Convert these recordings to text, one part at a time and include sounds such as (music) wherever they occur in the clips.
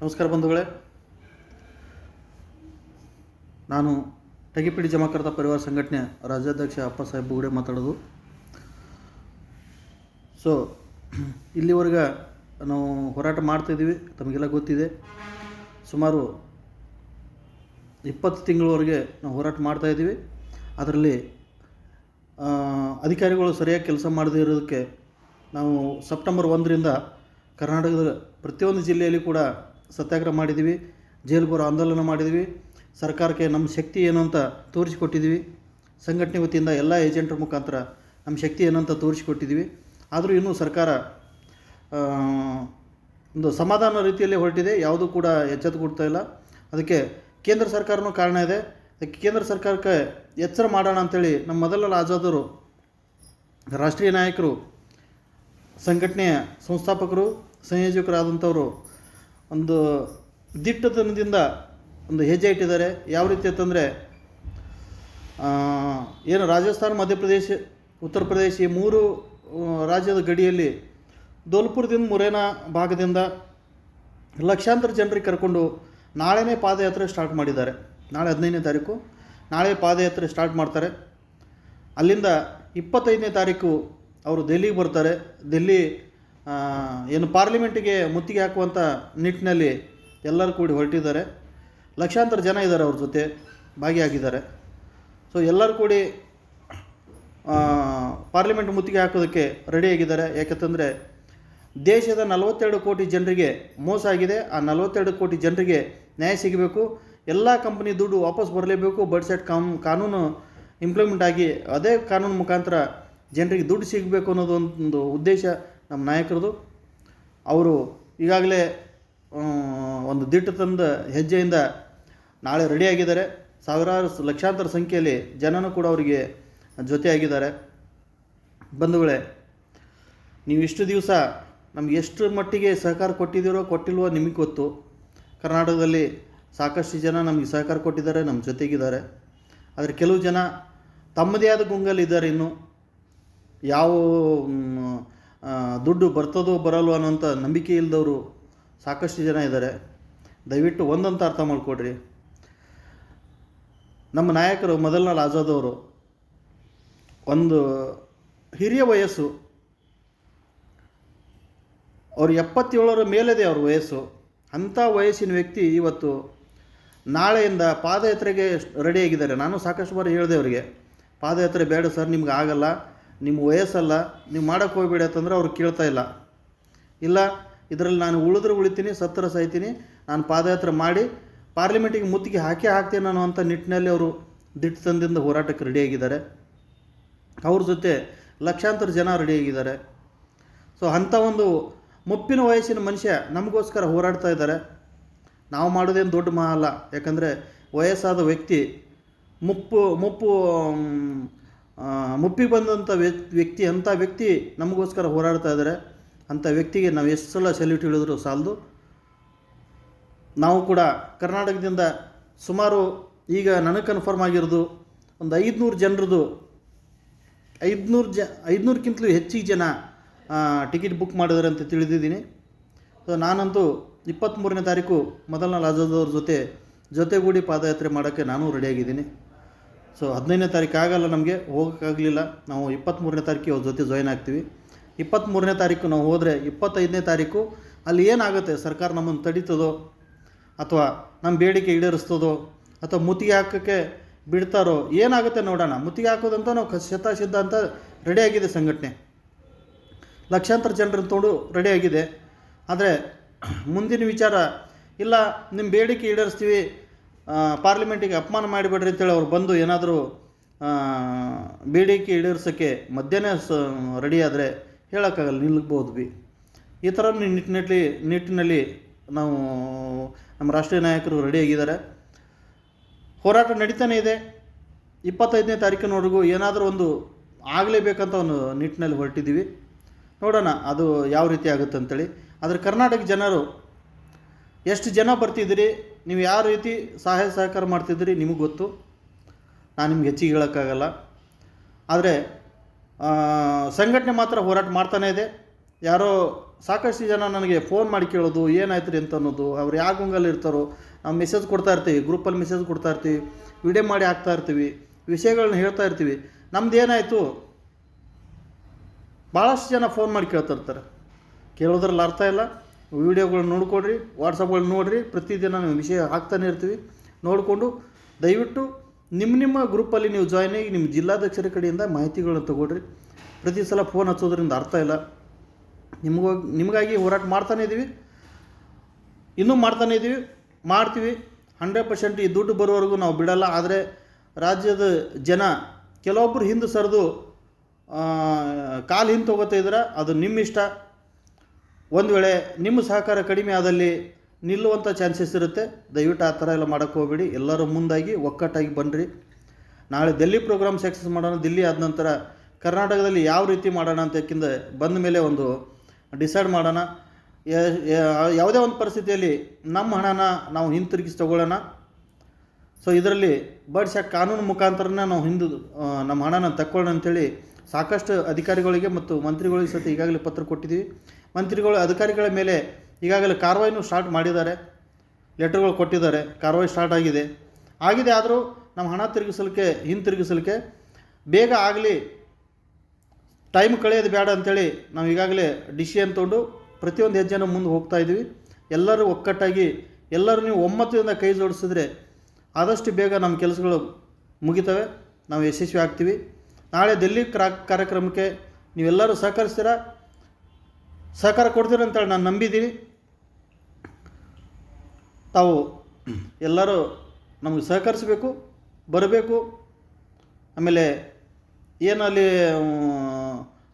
ನಮಸ್ಕಾರ ಬಂಧುಗಳೇ. ನಾನು ಟಗಿಪಿಡಿ ಜಮಾಕರ್ತ ಪರಿವಾರ ಸಂಘಟನೆ ರಾಜ್ಯಾಧ್ಯಕ್ಷ ಅಪ್ಪ ಸಾಹೇಬ್ ಬುಗುಡೆ ಮಾತಾಡೋದು. ಸೊ ಇಲ್ಲಿವರೆಗೆ ನಾವು ಹೋರಾಟ ಮಾಡ್ತಾಯಿದ್ದೀವಿ ತಮಗೆಲ್ಲ ಗೊತ್ತಿದೆ. ಸುಮಾರು ಇಪ್ಪತ್ತು ತಿಂಗಳವರೆಗೆ ನಾವು ಹೋರಾಟ ಮಾಡ್ತಾಯಿದ್ದೀವಿ ಅದರಲ್ಲಿ ಅಧಿಕಾರಿಗಳು ಸರಿಯಾಗಿ ಕೆಲಸ ಮಾಡದೇ ಇರೋದಕ್ಕೆ ನಾವು ಸೆಪ್ಟೆಂಬರ್ ಒಂದರಿಂದ ಕರ್ನಾಟಕದ ಪ್ರತಿಯೊಂದು ಜಿಲ್ಲೆಯಲ್ಲಿ ಕೂಡ ಸತ್ಯಾಗ್ರಹ ಮಾಡಿದ್ದೀವಿ ಜೈಲು ಬರೋ ಆಂದೋಲನ ಮಾಡಿದ್ವಿ ಸರ್ಕಾರಕ್ಕೆ ನಮ್ಮ ಶಕ್ತಿ ಏನು ಅಂತ ತೋರಿಸಿಕೊಟ್ಟಿದ್ವಿ ಸಂಘಟನೆ ವತಿಯಿಂದ ಎಲ್ಲ ಏಜೆಂಟ್ರ ಮುಖಾಂತರ ನಮ್ಮ ಶಕ್ತಿ ಏನು ಅಂತ ತೋರಿಸಿಕೊಟ್ಟಿದ್ವಿ ಆದರೂ ಇನ್ನೂ ಸರ್ಕಾರ ಒಂದು ಸಮಾಧಾನ ರೀತಿಯಲ್ಲಿ ಹೊರಟಿದೆ, ಯಾವುದೂ ಕೂಡ ಎಚ್ಚೆತ್ತು ಕೊಡ್ತಾ ಇಲ್ಲ. ಅದಕ್ಕೆ ಕೇಂದ್ರ ಸರ್ಕಾರನೂ ಕಾರಣ ಇದೆ. ಅದಕ್ಕೆ ಕೇಂದ್ರ ಸರ್ಕಾರಕ್ಕೆ ಎಚ್ಚರ ಮಾಡೋಣ ಅಂಥೇಳಿ ನಮ್ಮ ಮೊದಲ ಆಜಾದರು ರಾಷ್ಟ್ರೀಯ ನಾಯಕರು, ಸಂಘಟನೆಯ ಸಂಸ್ಥಾಪಕರು, ಸಂಯೋಜಕರಾದಂಥವರು ಒಂದು ದಿಟ್ಟತನದಿಂದ ಒಂದು ಹೆಜ್ಜೆ ಇಟ್ಟಿದ್ದಾರೆ. ಯಾವ ರೀತಿ ಅಂತಂದರೆ ಏನು ರಾಜಸ್ಥಾನ, ಮಧ್ಯಪ್ರದೇಶ, ಉತ್ತರ ಪ್ರದೇಶ ಈ ಮೂರು ರಾಜ್ಯದ ಗಡಿಯಲ್ಲಿ ದೋಲ್ಪುರದಿಂದ ಮುರೇನಾ ಭಾಗದಿಂದ ಲಕ್ಷಾಂತರ ಜನರಿಗೆ ಕರ್ಕೊಂಡು ನಾಳೆನೇ ಪಾದಯಾತ್ರೆ ಸ್ಟಾರ್ಟ್ ಮಾಡಿದ್ದಾರೆ. ನಾಳೆ ಹದಿನೈದನೇ ತಾರೀಕು. ನಾಳೆ ಪಾದಯಾತ್ರೆ ಸ್ಟಾರ್ಟ್ ಮಾಡ್ತಾರೆ. ಅಲ್ಲಿಂದ ಇಪ್ಪತ್ತೈದನೇ ತಾರೀಕು ಅವರು ದೆಹಲಿಗೆ ಬರ್ತಾರೆ. ದೆಹಲಿ ಏನು ಪಾರ್ಲಿಮೆಂಟಿಗೆ ಮುತ್ತಿಗೆ ಹಾಕುವಂಥ ನಿಟ್ಟಿನಲ್ಲಿ ಎಲ್ಲರೂ ಕೂಡಿ ಹೊರಟಿದ್ದಾರೆ. ಲಕ್ಷಾಂತರ ಜನ ಇದ್ದಾರೆ ಅವ್ರ ಜೊತೆ, ಭಾಗಿಯಾಗಿದ್ದಾರೆ. ಸೊ ಎಲ್ಲರೂ ಕೂಡಿ ಪಾರ್ಲಿಮೆಂಟ್ ಮುತ್ತಿಗೆ ಹಾಕೋದಕ್ಕೆ ರೆಡಿಯಾಗಿದ್ದಾರೆ ಯಾಕಂತಂದರೆ ದೇಶದ ನಲವತ್ತೆರಡು ಕೋಟಿ ಜನರಿಗೆ ಮೋಸ ಆಗಿದೆ. ಆ ನಲವತ್ತೆರಡು ಕೋಟಿ ಜನರಿಗೆ ನ್ಯಾಯ ಸಿಗಬೇಕು. ಎಲ್ಲ ಕಂಪ್ನಿ ದುಡ್ಡು ವಾಪಸ್ ಬರಲೇಬೇಕು. ಬಡ್ಸೆಟ್ ಕಾಮ್ ಕಾನೂನು ಇಂಪ್ಲಿಮೆಂಟ್ ಆಗಿ ಅದೇ ಕಾನೂನು ಮುಖಾಂತರ ಜನರಿಗೆ ದುಡ್ಡು ಸಿಗಬೇಕು ಅನ್ನೋದು ಒಂದು ಉದ್ದೇಶ ನಮ್ಮ ನಾಯಕರದು. ಅವರು ಈಗಾಗಲೇ ಒಂದು ದಿಟ್ಟ ತಂದ ಹೆಜ್ಜೆಯಿಂದ ನಾಳೆ ರೆಡಿಯಾಗಿದ್ದಾರೆ. ಸಾವಿರಾರು ಲಕ್ಷಾಂತರ ಸಂಖ್ಯೆಯಲ್ಲಿ ಜನನೂ ಕೂಡ ಅವರಿಗೆ ಜೊತೆಯಾಗಿದ್ದಾರೆ. ಬಂಧುಗಳೇ, ನೀವು ಇಷ್ಟು ದಿವಸ ನಮ್ಗೆ ಎಷ್ಟು ಮಟ್ಟಿಗೆ ಸಹಕಾರ ಕೊಟ್ಟಿದ್ದೀರೋ ಕೊಟ್ಟಿಲ್ವೋ ನಿಮಗೆ ಗೊತ್ತು. ಕರ್ನಾಟಕದಲ್ಲಿ ಸಾಕಷ್ಟು ಜನ ನಮಗೆ ಸಹಕಾರ ಕೊಟ್ಟಿದ್ದಾರೆ, ನಮ್ಮ ಜೊತೆಗಿದ್ದಾರೆ. ಆದರೆ ಕೆಲವು ಜನ ತಮ್ಮದೇ ಆದ ಗುಂಗಲ್ಲಿದ್ದಾರೆ ಇನ್ನು. ಯಾವ ದುಡ್ಡು ಬರ್ತದೋ ಬರಲ್ವೋ ಅನ್ನೋಂಥ ನಂಬಿಕೆ ಇಲ್ಲದವರು ಸಾಕಷ್ಟು ಜನ ಇದ್ದಾರೆ. ದಯವಿಟ್ಟು ಒಂದಂತ ಅರ್ಥ ಮಾಡಿಕೊಡ್ರಿ. ನಮ್ಮ ನಾಯಕರು ಮೊದಲನೇ ಆಜಾದವರು ಒಂದು ಹಿರಿಯ ವಯಸ್ಸು. ಅವರು ಎಪ್ಪತ್ತೇಳರ ಮೇಲಿದೆ ಅವ್ರ ವಯಸ್ಸು. ಅಂಥ ವಯಸ್ಸಿನ ವ್ಯಕ್ತಿ ಇವತ್ತು ನಾಳೆಯಿಂದ ಪಾದಯಾತ್ರೆಗೆ ರೆಡಿಯಾಗಿದ್ದಾರೆ ನಾನು ಸಾಕಷ್ಟು ಬಾರಿ ಹೇಳಿದೆ ಅವರಿಗೆ, ಪಾದಯಾತ್ರೆ ಬೇಡ ಸರ್, ನಿಮ್ಗೆ ಆಗಲ್ಲ. ನಿಮ್ಮ ವಯಸ್ಸಲ್ಲ ನೀವು ಮಾಡೋಕ್ಕೆ ಹೋಗ್ಬೇಡಿ ಅಂತಂದ್ರೆ ಅವ್ರು ಕೇಳ್ತಾ ಇಲ್ಲ. ಇಲ್ಲ ಇದರಲ್ಲಿ ನಾನು ಉಳಿದ್ರೆ ಉಳಿತೀನಿ ಸತ್ತರ ಸಾಯ್ತೀನಿ ನಾನು ಪಾದಯಾತ್ರೆ ಮಾಡಿ ಪಾರ್ಲಿಮೆಂಟಿಗೆ ಮುತ್ತಿಗೆ ಹಾಕೇ ಹಾಕ್ತೀನಿ ಅಂತ ನಿಟ್ಟಿನಲ್ಲಿ ಅವರು ದಿಟ್ಟತನದಿಂದ ಹೋರಾಟಕ್ಕೆ ರೆಡಿಯಾಗಿದ್ದಾರೆ ಅವ್ರ ಜೊತೆ ಲಕ್ಷಾಂತರ ಜನ ರೆಡಿಯಾಗಿದ್ದಾರೆ ಸೊ ಅಂಥ ಒಂದು ಮುಪ್ಪಿನ ವಯಸ್ಸಿನ ಮನುಷ್ಯ ನಮಗೋಸ್ಕರ ಹೋರಾಡ್ತಾ ಇದ್ದಾರೆ. ನಾವು ಮಾಡೋದೇನು ದೊಡ್ಡ ಮಹಾ ಅಲ್ಲ. ಯಾಕಂದರೆ ವಯಸ್ಸಾದ ವ್ಯಕ್ತಿ ಮುಪ್ಪು ಮುಪ್ಪು ಮ್, ಮುಪ್ಪಿಗೆ ಬಂದಂಥ ವ್ಯ- ವ್ಯಕ್ತಿ ಅಂಥ ವ್ಯಕ್ತಿ ನಮಗೋಸ್ಕರ ಹೋರಾಡ್ತಾ ಇದ್ದಾರೆ ಅಂಥ ವ್ಯಕ್ತಿಗೆ ನಾವು ಎಷ್ಟು ಸಲ ಸೆಲ್ಯೂಟ್ ಹೇಳಿದ್ರು ಸಾಲದು. ನಾವು ಕೂಡ ಕರ್ನಾಟಕದಿಂದ ಸುಮಾರು ಈಗ ನನಗೆ ಕನ್ಫರ್ಮ್ ಆಗಿರೋದು ಒಂದು ಐದುನೂರು ಜನರದು ಐದುನೂರು ಜ ಐದುನೂರಕ್ಕಿಂತಲೂ ಹೆಚ್ಚಿಗೆ ಜನ ಟಿಕೆಟ್ ಬುಕ್ ಮಾಡಿದ್ದಾರೆ ಅಂತ ತಿಳಿದಿದ್ದೀನಿ. ಸೊ ನಾನಂತೂ ಇಪ್ಪತ್ತ್ಮೂರನೇ ತಾರೀಕು ಮೊದಲನೇ ಲಾಜದವ್ರ ಜೊತೆ, ಜೊತೆಗೂಡಿ ಪಾದಯಾತ್ರೆ ಮಾಡೋಕ್ಕೆ ನಾನು ರೆಡಿಯಾಗಿದ್ದೀನಿ ಸೊ ಹದಿನೈದನೇ ತಾರೀಕು ಆಗಲ್ಲ ನಮಗೆ, ಹೋಗೋಕ್ಕಾಗಲಿಲ್ಲ. ನಾವು ಇಪ್ಪತ್ತ್ಮೂರನೇ ತಾರೀಕು ಅವ್ರ ಜೊತೆ ಜಾಯ್ನ್ ಆಗ್ತೀವಿ. ಇಪ್ಪತ್ತ್ಮೂರನೇ ತಾರೀಕು ನಾವು ಹೋದರೆ ಇಪ್ಪತ್ತೈದನೇ ತಾರೀಕು ಅಲ್ಲಿ ಏನಾಗುತ್ತೆ? ಸರ್ಕಾರ ನಮ್ಮನ್ನು ತಡೀತದೋ? ಅಥವಾ ನಮ್ಮ ಬೇಡಿಕೆ ಈಡೇರಿಸ್ತದೋ? ಅಥವಾ ಮುತ್ತಿಗೆ ಹಾಕೋಕ್ಕೆ ಬಿಡ್ತಾರೋ? ಏನಾಗುತ್ತೆ ನೋಡೋಣ. ಮುತ್ತಿಗೆ ಹಾಕೋದಂತ ನಾವು ಕ- ಶತ ಸಿದ್ಧ ಅಂತ ರೆಡಿಯಾಗಿದೆ ಸಂಘಟನೆ. ಲಕ್ಷಾಂತರ ಜನರನ್ನು ತೊಗೊಂಡು ರೆಡಿಯಾಗಿದೆ ಆದರೆ, (clears throat) ಮುಂದಿನ ವಿಚಾರ, ಇಲ್ಲ ನಿಮ್ಮ ಬೇಡಿಕೆ ಈಡೇರಿಸ್ತೀವಿ. ಪಾರ್ಲಿಮೆಂಟಿಗೆ ಅಪಮಾನ ಮಾಡಿಬಿಡ್ರಿ ಅಂತೇಳಿ ಅವ್ರು ಬಂದು ಏನಾದರೂ ಬೇಡಿಕೆ ಈಡೇರ್ಸೋಕ್ಕೆ ಮಧ್ಯಾಹ್ನ ಸ ರೆಡಿಯಾದರೆ ಹೇಳೋಕ್ಕಾಗಲ್ಲ, ನಿಲ್ಬೋದು ಬಿ. ಈ ಥರ ನಿಟ್ಟಿನಲ್ಲಿ ನಿಟ್ಟಿನಲ್ಲಿ ನಾವು ನಮ್ಮ ರಾಷ್ಟ್ರೀಯ ನಾಯಕರು ರೆಡಿಯಾಗಿದ್ದಾರೆ ಹೋರಾಟ ನಡೀತಾನೆ ಇದೆ. ಇಪ್ಪತ್ತೈದನೇ ತಾರೀಕಿನವರೆಗೂ ಏನಾದರೂ ಒಂದು ಆಗಲೇಬೇಕಂತ ಒಂದು ನಿಟ್ಟಿನಲ್ಲಿ ಹೊರಟಿದ್ದೀವಿ. ನೋಡೋಣ ಅದು ಯಾವ ರೀತಿ ಆಗುತ್ತೆ ಅಂತೇಳಿ. ಆದರೆ ಕರ್ನಾಟಕ ಜನರು, ಎಷ್ಟು ಜನ ಬರ್ತಿದ್ದೀರಿ? ನೀವು ಯಾವ ರೀತಿ ಸಹಾಯ ಸಹಕಾರ ಮಾಡ್ತಿದ್ದೀರಿ ನಿಮಗೆ ಗೊತ್ತು. ನಾನು ನಿಮ್ಗೆ ಹೆಚ್ಚಿಗೆ ಹೇಳೋಕ್ಕಾಗಲ್ಲ. ಆದರೆ ಸಂಘಟನೆ ಮಾತ್ರ ಹೋರಾಟ ಮಾಡ್ತಾನೇ ಇದೆ. ಯಾರೋ ಸಾಕಷ್ಟು ಜನ ನನಗೆ ಫೋನ್ ಮಾಡಿ ಕೇಳೋದು ಏನಾಯ್ತು ರೀ ಅಂತ ಅನ್ನೋದು, ಅವ್ರು ಯಾವ ಗುಂಗಲ್ಲಿ ಇರ್ತಾರೋ, ನಾವು ಮೆಸೇಜ್ ಕೊಡ್ತಾ ಇರ್ತೀವಿ, ಗ್ರೂಪಲ್ಲಿ ಮೆಸೇಜ್ ಕೊಡ್ತಾ ಇರ್ತೀವಿ, ವಿಡಿಯೋ ಮಾಡಿ ಹಾಕ್ತಾ ಇರ್ತೀವಿ, ವಿಷಯಗಳನ್ನ ಹೇಳ್ತಾ ಇರ್ತೀವಿ. ನಮ್ದು ಏನಾಯಿತು? ಭಾಳಷ್ಟು ಜನ ಫೋನ್ ಮಾಡಿ ಕೇಳ್ತಾ ಇರ್ತಾರೆ. ಕೇಳೋದ್ರಲ್ಲಿ ಅರ್ಥ ಇಲ್ಲ. ವೀಡಿಯೋಗಳನ್ನ ನೋಡ್ಕೊಡ್ರಿ ವಾಟ್ಸಪ್ಗಳು ನೋಡಿರಿ, ಪ್ರತಿದಿನ ನಾವು ವಿಷಯ ಹಾಕ್ತಾನೆ ಇರ್ತೀವಿ. ನೋಡಿಕೊಂಡು ದಯವಿಟ್ಟು ನಿಮ್ಮ ನಿಮ್ಮ ಗ್ರೂಪಲ್ಲಿ ನೀವು ಜಾಯ್ನ್ ಆಗಿ ನಿಮ್ಮ ಜಿಲ್ಲಾಧ್ಯಕ್ಷರ ಕಡೆಯಿಂದ ಮಾಹಿತಿಗಳನ್ನ ತಗೊಳ್ರಿ. ಪ್ರತಿ ಸಲ ಫೋನ್ ಹಚ್ಚೋದ್ರಿಂದ ಅರ್ಥ ಇಲ್ಲ. ನಿಮಗೋಗಿ ನಿಮಗಾಗಿ ಹೋರಾಟ ಮಾಡ್ತಾನೆ ಇದ್ದೀವಿ ಇನ್ನೂ ಮಾಡ್ತಾನೆ ಇದ್ದೀವಿ ಮಾಡ್ತೀವಿ. ಹಂಡ್ರೆಡ್ ಪರ್ಸೆಂಟ್ ಈ ದುಡ್ಡು ಬರೋವರೆಗೂ ನಾವು ಬಿಡಲ್ಲ. ಆದರೆ ರಾಜ್ಯದ ಜನ ಕೆಲವೊಬ್ಬರು ಹಿಂದೆ ಸರಿದು ಕಾಲು ಹಿಂದೆ ತೊಗೋತಾ ಇದ್ರೆ, ಅದು ನಿಮ್ಮ ಇಷ್ಟ ಒಂದು ವೇಳೆ ನಿಮ್ಮ ಸಹಕಾರ ಕಡಿಮೆ ಆದಲ್ಲಿ ನಿಲ್ಲುವಂಥ ಚಾನ್ಸಸ್ ಇರುತ್ತೆ. ದಯವಿಟ್ಟು ಆ ಥರ ಎಲ್ಲ ಮಾಡೋಕ್ಕೆ ಹೋಗ್ಬೇಡಿ. ಎಲ್ಲರೂ ಮುಂದಾಗಿ ಒಕ್ಕಟ್ಟಾಗಿ ಬನ್ನಿರಿ. ನಾಳೆ ದೆಲ್ಲಿ ಪ್ರೋಗ್ರಾಮ್ ಸಕ್ಸಸ್ ಮಾಡೋಣ. ದಿಲ್ಲಿ ಆದ ನಂತರ ಕರ್ನಾಟಕದಲ್ಲಿ ಯಾವ ರೀತಿ ಮಾಡೋಣ ಅಂತಕ್ಕಿಂತ ಬಂದ ಮೇಲೆ ಒಂದು ಡಿಸೈಡ್ ಮಾಡೋಣ. ಯಾವುದೇ ಒಂದು ಪರಿಸ್ಥಿತಿಯಲ್ಲಿ ನಮ್ಮ ಹಣನ ನಾವು ಹಿಂತಿರುಗಿಸಿ ತಗೊಳ್ಳೋಣ. ಸೊ ಇದರಲ್ಲಿ ಬಡ್ಸ ಕಾನೂನು ಮುಖಾಂತರನೇ ನಾವು ಹಿಂದು ನಮ್ಮ ಹಣನ ತಕ್ಕೊಳ್ಳೋಣ ಅಂತೇಳಿ ಸಾಕಷ್ಟು ಅಧಿಕಾರಿಗಳಿಗೆ ಮತ್ತು ಮಂತ್ರಿಗಳಿಗೆ ಸತಿ ಈಗಾಗಲೇ ಪತ್ರ ಕೊಟ್ಟಿದ್ದೀವಿ. ಮಂತ್ರಿಗಳು, ಅಧಿಕಾರಿಗಳ ಮೇಲೆ ಈಗಾಗಲೇ ಕಾರ್ವಾಯಿನೂ ಸ್ಟಾರ್ಟ್ ಮಾಡಿದ್ದಾರೆ. ಲೆಟರ್ಗಳು ಕೊಟ್ಟಿದ್ದಾರೆ. ಕಾರ್ವಾಯಿ ಸ್ಟಾರ್ಟ್ ಆಗಿದೆ. ಆಗಿದೆ ಆದರೂ ನಮ್ಮ ಹಣ ತಿರುಗಿಸಲಿಕ್ಕೆ ಹಿಂತಿರುಗಿಸಲಿಕ್ಕೆ ಬೇಗ ಆಗಲಿ. ಟೈಮ್ ಕಳೆಯೋದು ಬೇಡ ಅಂಥೇಳಿ ನಾವು ಈಗಾಗಲೇ ಡಿಸಿಷನ್ ತೊಗೊಂಡು ಪ್ರತಿಯೊಂದು ಹೆಜ್ಜೆನೂ ಮುಂದೆ ಹೋಗ್ತಾ ಇದ್ದೀವಿ. ಎಲ್ಲರೂ ಒಕ್ಕಟ್ಟಾಗಿ ಎಲ್ಲರೂ ನೀವು ಒಮ್ಮತದಿಂದ ಕೈ ಜೋಡಿಸಿದ್ರೆ ಆದಷ್ಟು ಬೇಗ ನಮ್ಮ ಕೆಲಸಗಳು ಮುಗಿತವೆ. ನಾವು ಯಶಸ್ವಿ ಆಗ್ತೀವಿ. ನಾಳೆ ದೆಲ್ಲಿ ಕ್ರಾ, ಕಾರ್ಯಕ್ರಮಕ್ಕೆ ನೀವೆಲ್ಲರೂ ಸಹಕರಿಸ್ತೀರಾ? ಸಹಕಾರ ಕೊಡ್ತೀರ ಅಂತೇಳಿ ನಾನು ನಂಬಿದ್ದೀನಿ. ತಾವು ಎಲ್ಲರೂ ನಮಗೆ ಸಹಕರಿಸಬೇಕು, ಬರಬೇಕು. ಆಮೇಲೆ ಏನಲ್ಲಿ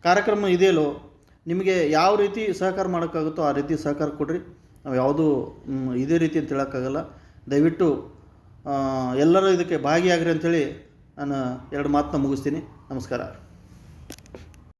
ಕಾರ್ಯಕ್ರಮ ಇದೆಯಲ್ಲೋ ನಿಮಗೆ ಯಾವ ರೀತಿ ಸಹಕಾರ ಮಾಡೋಕ್ಕಾಗುತ್ತೋ ಆ ರೀತಿ ಸಹಕಾರ ಕೊಡ್ರಿ. ನಾವು ಯಾವುದೂ ಇದೇ ರೀತಿ ಅಂತ ಹೇಳೋಕ್ಕಾಗಲ್ಲ. ದಯವಿಟ್ಟು ಎಲ್ಲರೂ ಇದಕ್ಕೆ ಭಾಗಿಯಾಗ್ರಿ ಅಂಥೇಳಿ ನಾನು ಎರಡು ಮಾತನ್ನ ಮುಗಿಸ್ತೀನಿ. ನಮಸ್ಕಾರ.